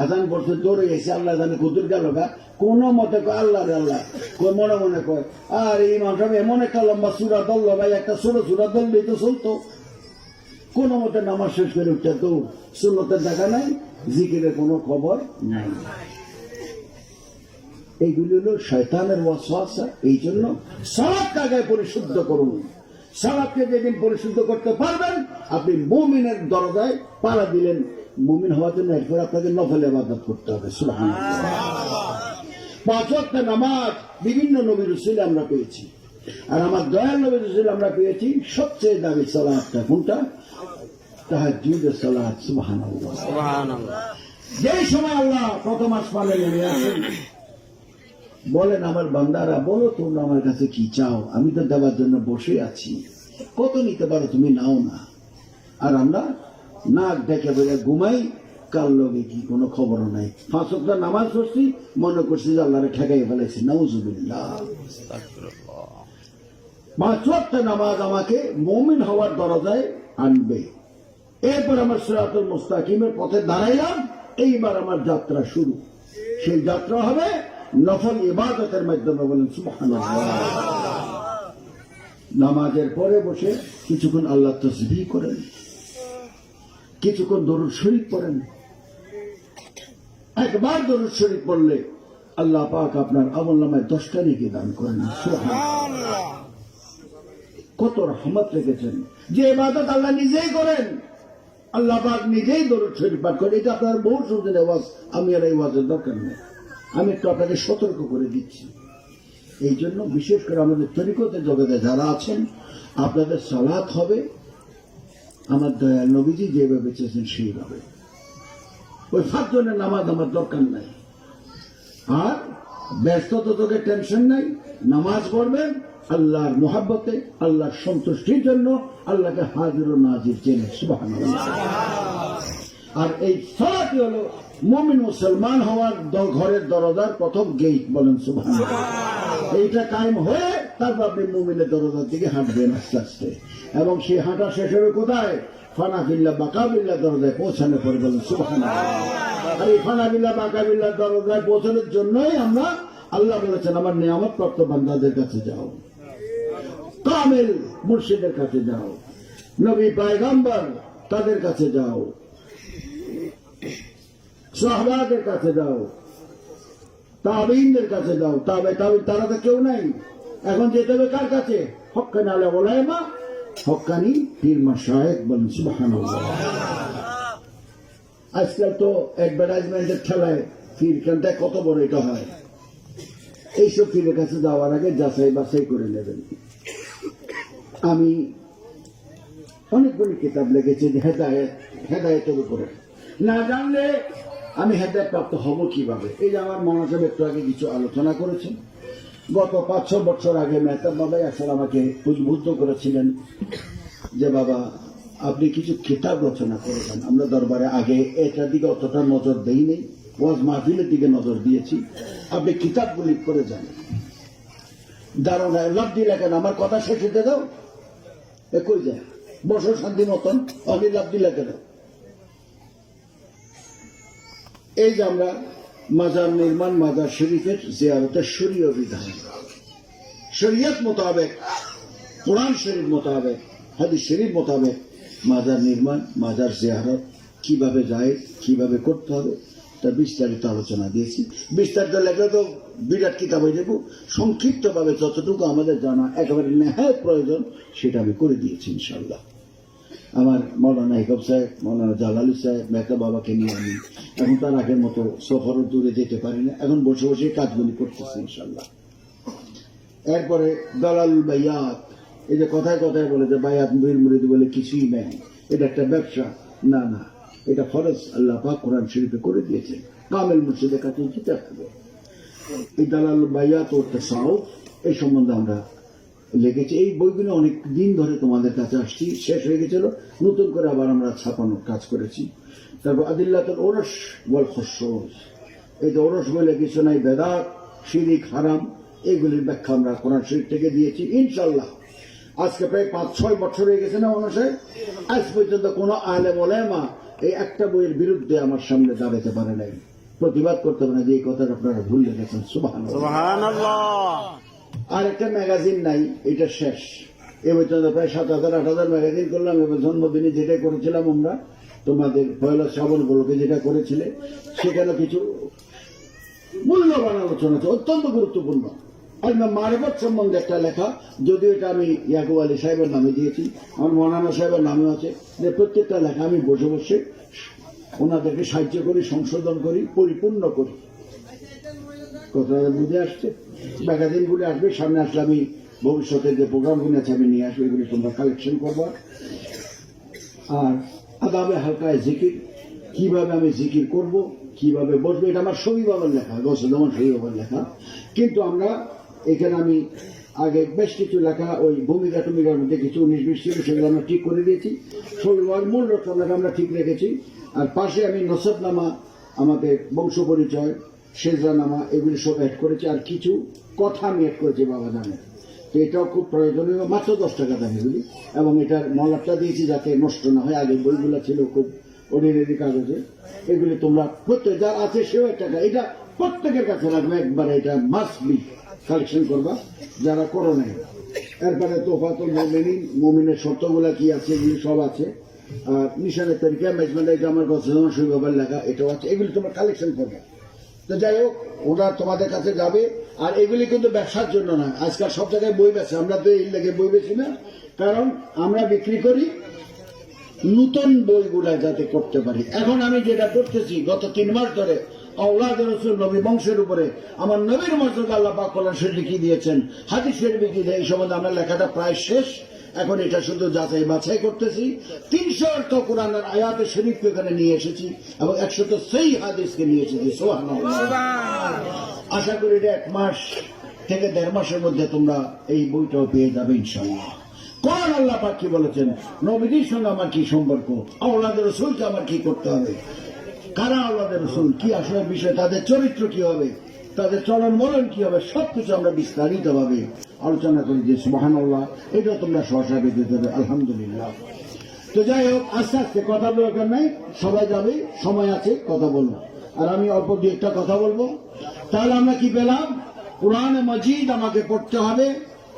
আজান পড়ছে, দৌড়ে গেছে, আল্লাহ জানে কুতুর গেল গা। কোন মতে কয়, আল্লাহ আল্লাহ। কই মনে মনে কয়, আর এই মানুষ এমন একটা লম্বা সুরা দল ভাই, একটা ছোট সুরা দল তো চলতো। কোন মতে নামাজ শেষ করে উঠতে তো সুন্নতের দেখা নাই, জিকিরের কোনো খবর নাই। এইগুলি হলো শয়তানের ওয়াসওয়াসা, এই জন্য সালাদকে আগে পরিশুদ্ধ করুন। সালাদকে যেদিন পরিশুদ্ধ করতে পারবেন, আপনি মুমিনের দরজায় পাড়া দিলেন। মুমিন হওয়ার জন্য এরপর আপনাকে নফল ইবাদত করতে হবে সুবহানাল্লাহ। পাঁচ নামাজ বিভিন্ন নবীর রসুল আমরা পেয়েছি। আর আমার দয়াল নবীর রসুল আমরা পেয়েছি সবচেয়ে দামি সালাদটা কোনটা? সালাদ সুবহানাল্লাহ। যে সময় আল্লাহ প্রথম আসমানে নেমে আসেন বলেন আমার বান্দারা বলো তোমরা আমার কাছে কি চাও? আমি তো দেওয়ার জন্য বসে আছি। কত নিতে পারো তুমি নাও না। আর আমরা নাক ডেকে বলে ঘুমাই? কার লগে কি কোনো খবরও নাই? পাঁচ সপ্তাহ নামাজ পড়ছি মনে করছি যে আল্লাহরে ঠেকাই ফেলেছি নাউজুবিল্লাহ। পাঁচ নামাজ আমাকে মমিন হওয়ার দরজায় আনবে। এরপর আমার সিরাতুল মুস্তাকিমের পথে দাঁড়াইলাম এইবার আমার যাত্রা শুরু। সেই যাত্রা হবে নফল ইবাদতের মাধ্যমে বলেন নামাজের পরে বসে কিছুক্ষণ আল্লাহ তসবিহ করেন। কিছুক্ষণ দরুদ শরীফ পড়েন। একবার দরুদ শরীফ পড়লে আল্লাহ পাক আপনার আমল নামায় দশটা রেখে দান করেন। কত রহমত রেখেছেন। যে ইবাদত আল্লাহ নিজেই করেন, আল্লাহ পাক নিজেই দরুদ শরীফ পাঠ করেন। এটা আপনার বহু শুনছেন আওয়াজ আমি আর এই ওয়াজের দরকার নেই। আমি একটু আপনাকে সতর্ক করে দিচ্ছি। এই জন্য বিশেষ করে আমাদের তরিকতের জগতে যারা আছেন, আপনাদের সালাত হবে আমার দয়াল নবীজি যেভাবে চেয়েছেন সেইভাবে। ওই সাতজনের নামাজ আমার দরকার নাই। আর ব্যস্ততা তোকে টেনশন নাই, নামাজ পড়বেন, আল্লাহর মোহাব্বতে, আল্লাহর সন্তুষ্টির জন্য আল্লাহকে হাজির ও নাজির চেনে আর এই সালাতি হলো মুমিন মুসলমান হওয়ার ঘরের দরজার প্রথম গেট বলেন, সুবহানাল্লাহ। এইটা কায়েম হয়ে তারপর আপনি মুমিনের দরজার দিকে হাঁটবেন আস্তে আস্তে। এবং সেই হাঁটা শেষ হবে কোথায়? ফানাফিল্লা বাকাবিল্লা দরজায় পৌঁছানো পরে বলেন সুবহানাল্লাহ। আর এই ফানাবিল্লা বাকাবিল্লা দরজায় পৌঁছানোর জন্যই আমরা আল্লাহ বলেছেন, আমার নিয়ামত প্রাপ্ত বান্দাদের কাছে যাও। কামেল মুর্শিদের কাছে যাও। নবী পায়গাম্বার তাদের কাছে যাও। সাহবাদের কাছে যাও। তাবিনদের কাছে যাও। তবে তাবিন তারা তো কেউ নাই। এখন যেতে হবে কার কাছে? হক্কানি আলা ওলাইমা হক্কানি পীর মাশায়েখ বলেন, সুবহানাল্লাহ। আজকাল তো অ্যাডভার্টাইজমেন্টের খেলায় পীর খানটায় কত বড় এটা হয়। এইসব পীরের কাছে যাওয়ার আগে যাচাই বাছাই করে নেবেন। আমি অনেকগুলি কিতাব লিখেছি হেদায়ত, হেদায়তের উপরে। না জানলে আমি হেদায়ত প্রাপ্ত হব কীভাবে? এই যে আমার মহাসব একটু আগে কিছু আলোচনা করেছেন। গত পাঁচ ছ বছর আগে মেহতাব বাবাই আসলে আমাকে উদ্বুদ্ধ করেছিলেন যে, বাবা, আপনি কিছু কিতাব রচনা করেছেন। আমরা দরবারে আগে এটার দিকে অতটা নজর দেই নেই ওয়াজ মাহফিলের দিকে নজর দিয়েছি। আপনি কিতাবগুলি করে যান। দারুণ লাভ দিলে কেন আমার কথা শেষ হতে দাও। এ কই যায়? বসো শান্তি মতন। আমি লাভ দিলে কেন এই যে আমরা মাজার নির্মাণ, মাজার শরীফের জিয়ারতের শরীয় বিধান। শরীয়ত মোতাবেক, কোরআন শরীফ মোতাবেক, হাদিস শরীফ মোতাবেক মাজার নির্মাণ, মাজার জিয়ারত কীভাবে যায়, কীভাবে করতে হবে, তার বিস্তারিত আলোচনা দিয়েছি। বিস্তারিত লেখা তো বিরাট কিতাব হয়ে যাব। সংক্ষিপ্তভাবে যতটুকু আমাদের জানা একেবারে নেহায় প্রয়োজন, সেটা আমি করে দিয়েছি ইনশাল্লাহ আমার মৌলানা হিকব সাহেব, মৌলানা জালালি সাহেব মেকা বাবাকে নিয়ে আমি এখন তার আগের মতো সফর দূরে যেতে পারি না। এখন বসে বসে কাজগুলি করতেছি ইনশাল্লাহ এরপরে দালাল বাইয়াত এই যে কথায় কথায় বলে যে বাইয়াত বীর মুরিদ বলে কিছুই নেই। এটা একটা ব্যবসা। না না, এটা ফরজ। আল্লাহ পাক কোরআন শরীফে করে দিয়েছে কামেল মুর্শিদের কাছে যেতে হবে এই দালাল বাইয়াত ও তাসাউফ, এই সম্বন্ধে আমরা লিখেছি এই বইগুলো অনেক দিন ধরে তোমাদের কাছে আসছি, শেষ হয়ে গেছিল নতুন করে আবার আমরা ছাপানোর কাজ করেছি। তারপর আদিল্লাতুল ওরস ওয়াল খসরস এই যে ওরস বলে কিছু নাই, বেদাত, শিরিক, হারাম এইগুলির ব্যাখ্যা আমরা কোরআন শরীফ থেকে দিয়েছি ইনশাল্লাহ আজকে প্রায় পাঁচ, ছয় বছর হয়ে গেছে না মানুষের আজ পর্যন্ত কোনো আলে বলেমা এই একটা বইয়ের বিরুদ্ধে আমার সামনে দাঁড়াতে পারে নাই। প্রতিবাদ করতে পারে না যে এই কথাটা আপনারা ভুলে গেছেন। সুবাহ আর একটা ম্যাগাজিন নাই, এটা শেষ। এ পর্যন্ত প্রায় সাত হাজার, আট হাজার ম্যাগাজিন করলাম এবং জন্মদিনে যেটা করেছিলাম আমরা, তোমাদের পয়লা শ্রাবণ গুলোকে যেটা করেছিলে সেখানে কিছু মূল্যবান আলোচনা আছে, অত্যন্ত গুরুত্বপূর্ণ। একদম মারবত সম্বন্ধে একটা লেখা, যদিও এটা আমি ইয়াকুব আলী সাহেবের নামে দিয়েছি, আমার মৌলানা সাহেবের নামেও আছে, যে প্রত্যেকটা লেখা আমি বসে বসে ওনাদেরকে সাহায্য করি, সংশোধন করি, পরিপূর্ণ করি। কথাটা বুঝে আসছে ম্যাগাজিনগুলি আসবে, সামনে আসলে আমি ভবিষ্যতে যে প্রোগ্রামগুলি আছে আমি নিয়ে আসব, এগুলি তোমরা কালেকশন করবা। আর আদাবে হালকায় জিকির, কীভাবে আমি জিকির করব, কীভাবে বসবো, এটা আমার সবই বাবার লেখা গসদমান সবই বাবার লেখা। কিন্তু আমরা এখানে আমি আগে বেশ কিছু লেখা, ওই ভূমিকা টুমিকার মধ্যে কিছু উনিশ বিশ ছিল, সেগুলো আমরা ঠিক করে দিয়েছি। সবই বাবার মূল রচনাটা আমরা ঠিক রেখেছি। আর পাশে আমি নসবনামা, আমাদের বংশ পরিচয় সেজরানামা এগুলি সব অ্যাড করেছি, আর কিছু কথা আমি অ্যাড করেছি বাবা জানে। তো এটাও খুব প্রয়োজনীয়, মাত্র দশ টাকা দাম এগুলি এবং এটার মলাটটা দিয়েছি যাতে নষ্ট না হয় আগে বইগুলো ছিল খুব অর্ডিনারি কাগজে। এগুলি তোমরা প্রত্যেক যার আছে সেও এক টাকা। এটা প্রত্যেকের কাছে রাখবে, একবার এটা মাস্ট বি কালেকশন করবা, যারা করো নাই। এরপরে তোফাতুল মোমিনিন মোমিনের শর্তগুলা কি আছে, এগুলি সব আছে। আর নিশানের তরিকা মেজমেন্ট এটা আমার যেমন শৈবাবার লেখা, এটাও আছে। এগুলি তোমরা কালেকশন করবে। তো যাই হোক ওরা তোমাদের কাছে যাবে। আর এগুলি কিন্তু ব্যবসার জন্য না আজকাল সব জায়গায় বই বেছে আমরা তো এই লেগে বই বেছি না। কারণ আমরা বিক্রি করি নূতন বইগুলা যাতে করতে পারি। এখন আমি যেটা করতেছি, গত তিন মাস ধরে নবী বংশের উপরে আমার নবীর মর্যাদা আল্লাহ পাক কোরআন শরীফ লিখিয়ে দিয়েছেন হাদিস শরীফ লিখিয়ে দেয়। এই সম্বন্ধে আমরা লেখাটা প্রায় শেষ। এখন এটা শুধু যাচাই বাছাই করতেছি। তিনশো অর্থ কোরআনের আয়াতে শরীফকে এখানে নিয়ে এসেছি এবং একশো তো সেই হাদিসকে নিয়ে এসেছি। সোহান আশা করি এটা এক মাস থেকে দেড় মাসের মধ্যে তোমরা এই বইটাও পেয়ে যাবে ইনশাল্লাহ কোরআন আল্লাহ পাক কি বলেছেন? নবীদের সঙ্গে আমার কি সম্পর্ক? আওলাদের রসুলকে আমার কি করতে হবে? কারা আল্লাদের রসুল? কি আসলে বিষয়? তাদের চরিত্র কি হবে? তাদের চলন মরণ কি হবে, সবকিছু আমরা বিস্তারিত ভাবে আলোচনা করি যে সুবাহান আল্লাহ এটা তোমরা সহসা পেতে দেবে, আলহামদুলিল্লাহ। তো যাই হোক, আস্তে আস্তে কথা দরকার নাই, সবাই যাবে, সময় আছে, কথা বলব। আর আমি অল্প দু একটা কথা বলব। তাহলে আমরা কি পেলাম? কোরআন মজিদ আমাকে পড়তে হবে,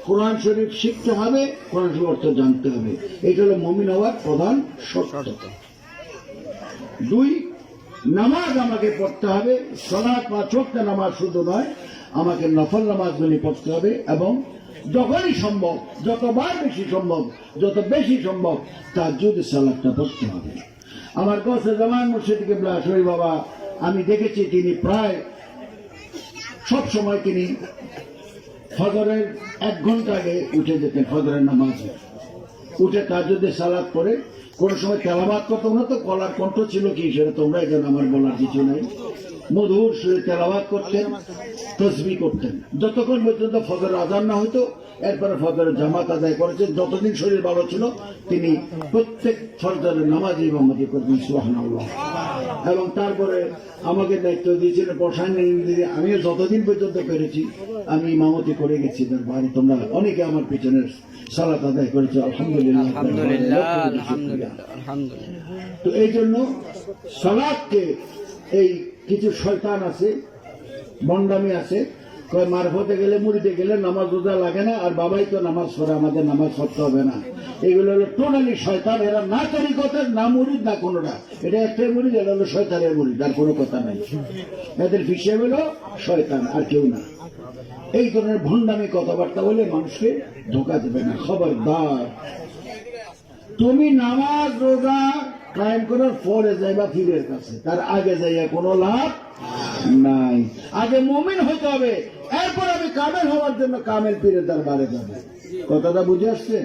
কোরআন শরীফ শিখতে হবে, কোরআন শরীফ অর্থ জানতে হবে। এটা হলো মমিন হওয়ার প্রধান শর্ত। দুই নামাজ আমাকে পড়তে হবে, সলাৎ বা চোখটা নামাজ শুধু নয়, আমাকে নফল নামাজগুলি পড়তে হবে এবং যখনই সম্ভব, যতবার বেশি সম্ভব, যত বেশি সম্ভব তার যদি সালাদটা পড়তে হবে। আমার কাছে জামান মুর্শিদ কেবলা শরীর বাবা, আমি দেখেছি তিনি প্রায় সব সময় তিনি ফজরের এক ঘণ্টা আগে উঠে যেতেন, ফজরের নামাজে। উঠে যদি সালাদ করে কোন সময় তেলাবাদ করতো না তো কলার কণ্ঠ ছিল কি সেটা তোমরা এখানে আমার বলার কিছু নাই। মধুর সুরে তেলাবাদ করতেন, তসবি করতেন। যতক্ষণ পর্যন্ত ফজর আজান না হতো এরপরে ফজরের জামাত আদায় করেছেন যতদিন শরীর ভালো ছিল তিনি প্রত্যেক ফজরের নামাজ ইমামতি করতেন সুবহানাল্লাহ। এবং তারপরে আমাকে দায়িত্ব দিয়েছিলেন প্রশাসন আমিও যতদিন পর্যন্ত পেরেছি আমি ইমামতি করে গেছি তার বাড়ি তোমরা অনেকে আমার পিছনের সালাত আদায় করেছে আলহামদুলিল্লাহ তো এই জন্য সালাদকে এই কিছু শয়তান আছে বন্ডামি আছে মারফতে গেলে মুড়িতে গেলে নামাজ রোজা লাগে না, আর বাবাই তো নামাজ পড়ে, আমাদের নামাজ পড়তে হবে না। এগুলো হলো টোটালি শয়তান, এরা না তরিকতের না মুড়িদ না কোনোটা এটা একটাই মুড়িদ এটা হলো শয়তানের মুড়িদ আর কোনো কথা নাই। এদের হিসেবে হলো শয়তান, আর কেউ না। এই ধরনের ভণ্ডামি কথাবার্তা বলে মানুষকে ধোকা দেবে না। খবরদার। তুমি নামাজ, রোজা কায়েম করার পরে যাইবা ফিরের কাছে, তার আগে যাইয়া কোনো লাভ নাই। আগে মমিন হতে হবে এরপর আমি কামেল হওয়ার জন্য কামেল পীরের দরবারে যাব। কথাটা বুঝে আসছে?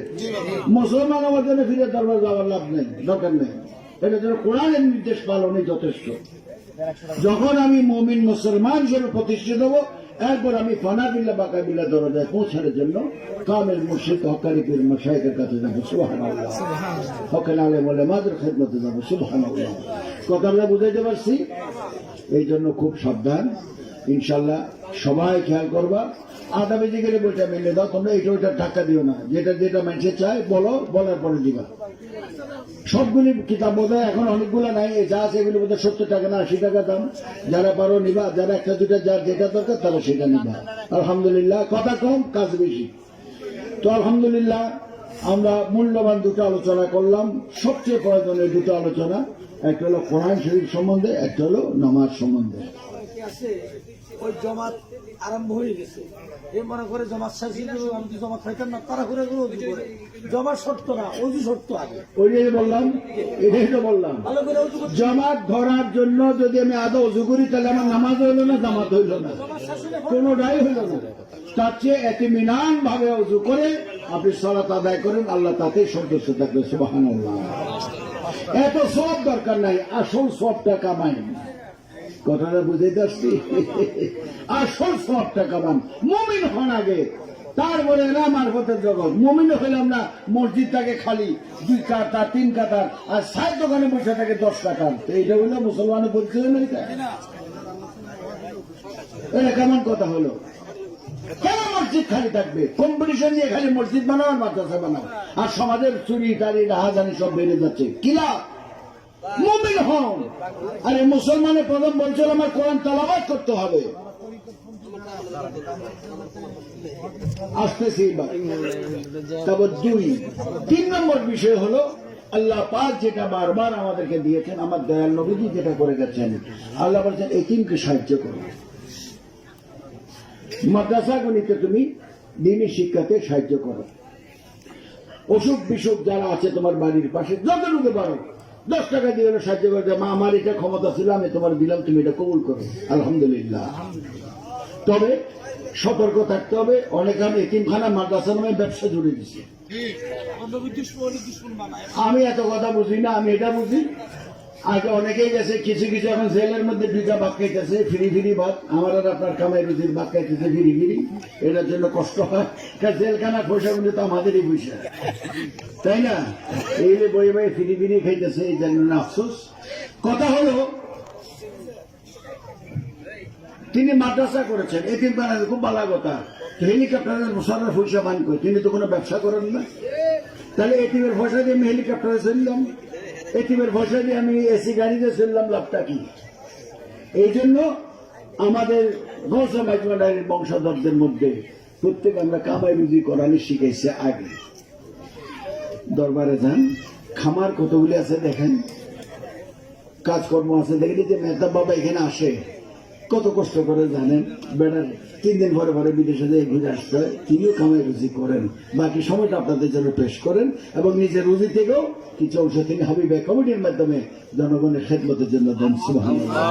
মুসলমান হওয়ার জন্য ফিরের দরবার যাওয়ার লাভ নেই, দরকার নেই। এটা যেন কোরআনের নির্দেশ পালনই যথেষ্ট। যখন আমি মমিন মুসলমান হিসেবে প্রতিষ্ঠিত হব, এরপর আমি ফানাবিল্লা, বাকাবিল্লা দরজায় পৌঁছানোর জন্য কামেল মুর্শিদ হকারি পীর মশাইকের কাছে যাব। সুহান হকেন আলে বলে মাদের খেদমতে যাব। সুহান কথাটা বুঝাইতে পারছি? এই জন্য খুব সাবধান। ইনশাল্লাহ সবাই খেয়াল করবা। আধা বেজে গেলে বইটা মেলে দাও, তোমরা এটা ওইটা টাকা দিও না। যেটা যেটা মানুষে চায়, বলো, বলার পরে দিবা। সবগুলি কিতাব বোধ এখন অনেকগুলো নাই যা আছে এগুলি বোধ সত্তর টাকা না আশি টাকা দাম। যারা পারো নিবা, যারা একটা দুটা যার যেটা দরকার তারা সেটা নিবা। আলহামদুলিল্লাহ, কথা কম, কাজ বেশি। তো আলহামদুলিল্লাহ, আমরা মূল্যবান দুটো আলোচনা করলাম। সবচেয়ে প্রয়োজনীয় দুটো আলোচনা, একটা হলো কোরআন শরীফ সম্বন্ধে, একটা হলো নামাজ সম্বন্ধে। ওই জমাত আরম্ভ হয়ে গেছে। এ মনে করে জমাত শেষ আমি তো জমাত খাইতাম না তারা করে করে অজু করে। শর্ত না অজু শর্ত আগে। ওই বললাম এটাই তো বললাম। জামাত ধরার জন্য যদি আমি আদৌ অজু করি তাহলে আমার নামাজ হইল না জামাত হইল না? কোনোটাই হইল না। তার চেয়ে এতে মিনান ভাবে অজু করে আপনি সলাত আদায় করেন আল্লাহ তাতেই সন্তুষ্ট থাকবে সুবাহান এত সব দরকার নাই আসল সবটা কামাই। কথাটা বুঝাইতে আসছি? আসল সবটা কামান মুমিন হন আগে। তারপরে না মারফতের জগৎ। মুমিন হইলাম না মসজিদটাকে খালি। দুই কাতার তিন কাতার আর সাত দোকানে বসে থাকে দশ কাতার এইটা হইল মুসলমানের পরিচয় না এটা? এটা কেমন কথা হলো? কেন মসজিদ খালি থাকবে? কম্পিটিশন নিয়ে খালি মসজিদ বানাও আর মাদ্রাসা বানাও। আর সমাজের চুরি, টারি, রাহাজানি সব বেড়ে যাচ্ছে। কিলা মুমিন হন। আরে মুসলমানের প্রথম বলছিল, আমার কোরআন তালাবাদ করতে হবে। আসতেছি তারপর দুই। তিন নম্বর বিষয় হলো, আল্লাহ পাক যেটা বারবার আমাদেরকে দিয়েছেন, আমার দয়াল নবীজি যেটা করে গেছেন আল্লাহ বলছেন, এতিমকে সাহায্য করো। মাদ্রাসাগুলিতে তুমি দিনী শিক্ষাতে সাহায্য করো। অসুখ বিসুখ যারা আছে তোমার বাড়ির পাশে যতটুকু পারো দশ টাকা দিয়ে সাহায্য করে মা আমার এটা ক্ষমতা ছিল আমি তোমার দিলাম তুমি এটা কবুল করো। আলহামদুলিল্লাহ। তবে সতর্ক থাকতে হবে অনেক আমি এতিমখানা মাদ্রাসা নামে ব্যবসা জুড়ে দিছি। আমি এত কথা বুঝি না আমি এটা বুঝি। আগে অনেকেই গেছে, কিছু কিছু এখন জেলের মধ্যে দুইটা ভাগ খাইতেছে, ফিরি ফিরি ভাত। আমার আর আপনার কামাই রুজির ভাগ খাইতেছে ফিরি ফিরি। এটার জন্য কষ্ট হয় জেলখানার পয়সা গুলো তো আমাদেরই পয়সা। তাই না? এই যে বই বই ফিরি ফিরি খাইতেছে, এই জন্য আফসোস। কথা হলো, তিনি মাদ্রাসা করেছেন এটিম বানাতে খুব ভালো কথা। হেলিকপ্টারের মুসারের পয়সা বান করে তিনি তো কোনো ব্যবসা করেন না। তাহলে এটিমের পয়সা দিয়ে আমি হেলিকপ্টারে চললাম। এটিমের পয়সা দিয়ে আমি এসি গাড়িতে চললাম লাভটা কি? এই জন্য আমাদের গৌসা মাইজমাডারির বংশধরদের মধ্যে প্রত্যেক আমরা কামাই রুজি করানি শিখাইছে আগে। দরবারে যান, খামার কতগুলি আছে দেখেন, কাজকর্ম আছে দেখেন যে মেহতাব বাবা এখানে আসে। কত কষ্ট করে জানেন? বেড়ার তিন দিন পরে পরে বিদেশে যেয়ে ঘুরে আসতে হয় তিনিও কামাই রুজি করেন। বাকি সময়টা আপনাদের জন্য পেশ করেন এবং নিজের রুজি থেকেও কিছু অংশ তিনি হাবিবে কমিটির মাধ্যমে জনগণের খেদমতের জন্য দেন। সুবহানাল্লাহ।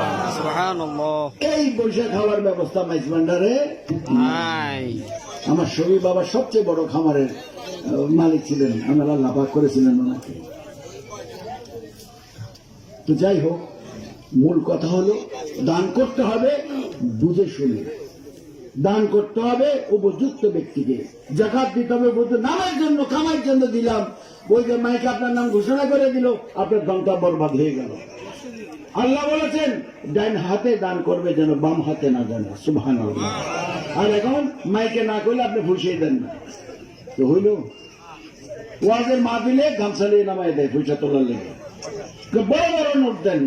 এই বৈশাখ খাওয়ার ব্যবস্থা মাইজ ভান্ডারে? আমার শরীর বাবা সবচেয়ে বড় খামারের মালিক ছিলেন। আমার আল্লাহ পাক করেছিলেন ওনাকে। তো যাই হোক মূল কথা হলো দান করতে হবে বুঝে শুনে। দান করতে হবে উপযুক্ত ব্যক্তিকে। জাকাত দিতে হবে বলতে নামের জন্য, কামার জন্য দিলাম। ওই যে মাইকে আপনার নাম ঘোষণা করে দিল, আপনার দমটা বরবাদ হয়ে গেল। আল্লাহ বলেছেন ডাইন হাতে দান করবে যেন বাম হাতে না দেন সুবহান আর এখন মাইকে না করলে আপনি ফুসিয়ে দেন না। তো হইল, ওয়াজের মা দিলে গামছা নিয়ে নামাই দেয়, পয়সা তোলার লেগে। বড় বড় নোট দেন।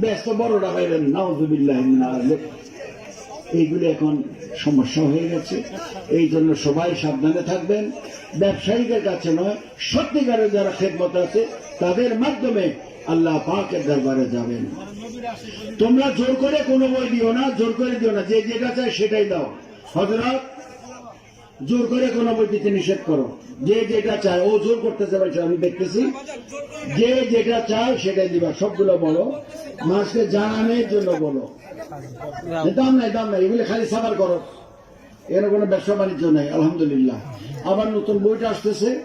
বেশ তো বড়টা পাইবেন নাউজুবিল্লাহ এইগুলি এখন সমস্যা হয়ে গেছে। এই জন্য সবাই সাবধানে থাকবেন। ব্যবসায়ীদের কাছে নয়, সত্যিকারের যারা খেদমত আছে, তাদের মাধ্যমে আল্লাহ পাকের দরবারে যাবেন। তোমরা জোর করে কোনো বই দিও না, জোর করে দিও না। যে যেটা চায় সেটাই দাও। হজরত জোর করে কোনো বই দিতে নিষেধ করো। যে যেটা চায়, ও জোর করতেছে ভাই আমি দেখতেছি। যে যেটা চায়, সেটাই দিবা। সবগুলো বলো। মানুষকে জানানোর জন্য বলো। দাম নাই দাম নাই। এগুলো খালি সাবার করো। এর কোনো ব্যবসা বাণিজ্য নাই, আলহামদুলিল্লাহ। আবার নতুন বইটা আসতেছে।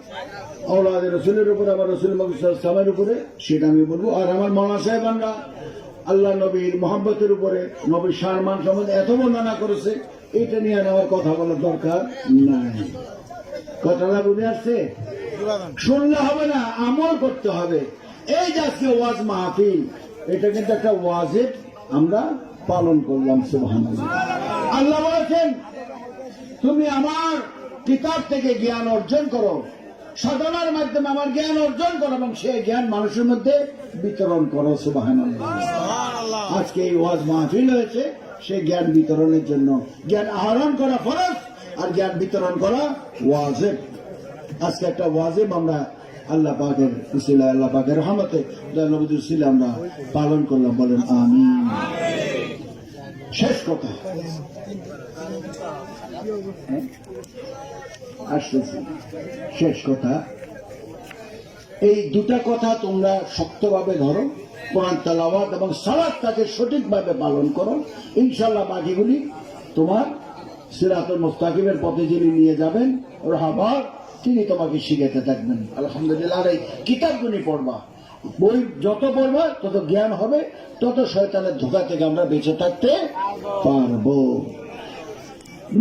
আওলাদ রসুলের উপরে, আবার রসুল সালামের উপরে, সেটা আমি বলব। আর আমার মৌলা সাহেবানরা আল্লাহ নবীর মোহাম্মতের উপরে, নবীর সারমান সম্বন্ধে এত বর্ণনা করেছে। এটা নিয়ে আর আমার কথা বলার দরকার নাই। কথাটা বুঝে আসছে? শুনলে হবে না আমল করতে হবে। এই যে আজকে ওয়াজ মাহফিল এটা কিন্তু একটা ওয়াজের আমরা পালন করলাম সুবহান আল্লাহ বলেছেন তুমি আমার কিতাব থেকে জ্ঞান অর্জন করো। সাধনার মাধ্যমে আমার জ্ঞান অর্জন করো এবং সেই জ্ঞান মানুষের মধ্যে বিতরণ করো সুবাহান আজকে এই ওয়াজ মাহফিল হয়েছে। সেই জ্ঞান বিতরণের জন্য। জ্ঞান আহরণ করা ফরজ, আর জ্ঞান বিতরণ করা ওয়াজেব। আজকে একটা ওয়াজেব আমরা আল্লাহ পাকের উসিলা আল্লাহ পাকের রহমতে নবীর আমরা পালন করলাম। বলেন আমি শেষ কথা। হ্যাঁ? আসতেছি। শেষ কথা। এই দুটা কথা তোমরা শক্তভাবে ধরো, কোরআন তালাওয়াত এবং সালাদটাকে সঠিকভাবে পালন করো। ইনশাল্লাহ বাকিগুলি তোমার সিরাতুল মুস্তাকিমের পথে যিনি নিয়ে যাবেন রহাবার তিনি তোমাকে শিখাতে থাকবেন। আলহামদুলিল্লাহ, আর এই কিতাবগুলি পড়বা। বই যত পড়বা, তত জ্ঞান হবে, তত শয়তানের ধোকা থেকে আমরা বেঁচে থাকতে পারব।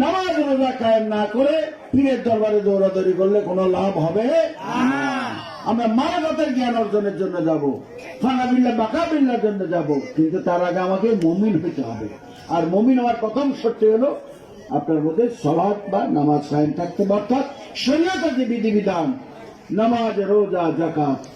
নামাজ রোজা কায়েম না করে পীরের দরবারে দৌড়াদৌড়ি করলে কোনো লাভ হবে আমরা মানবতার জ্ঞান অর্জনের জন্য যাব। ফানাবিল্লা বাকাবিল্লার জন্য যাব। কিন্তু তার আগে আমাকে মমিন হইতে হবে। আর মমিন হওয়ার প্রথম সত্যি হলো আপনার মধ্যে সলাদ বা নামাজ সাইন থাকতে অর্থাৎ শরীয়তের যে বিধিবিধান। নামাজ, রোজা জাকাত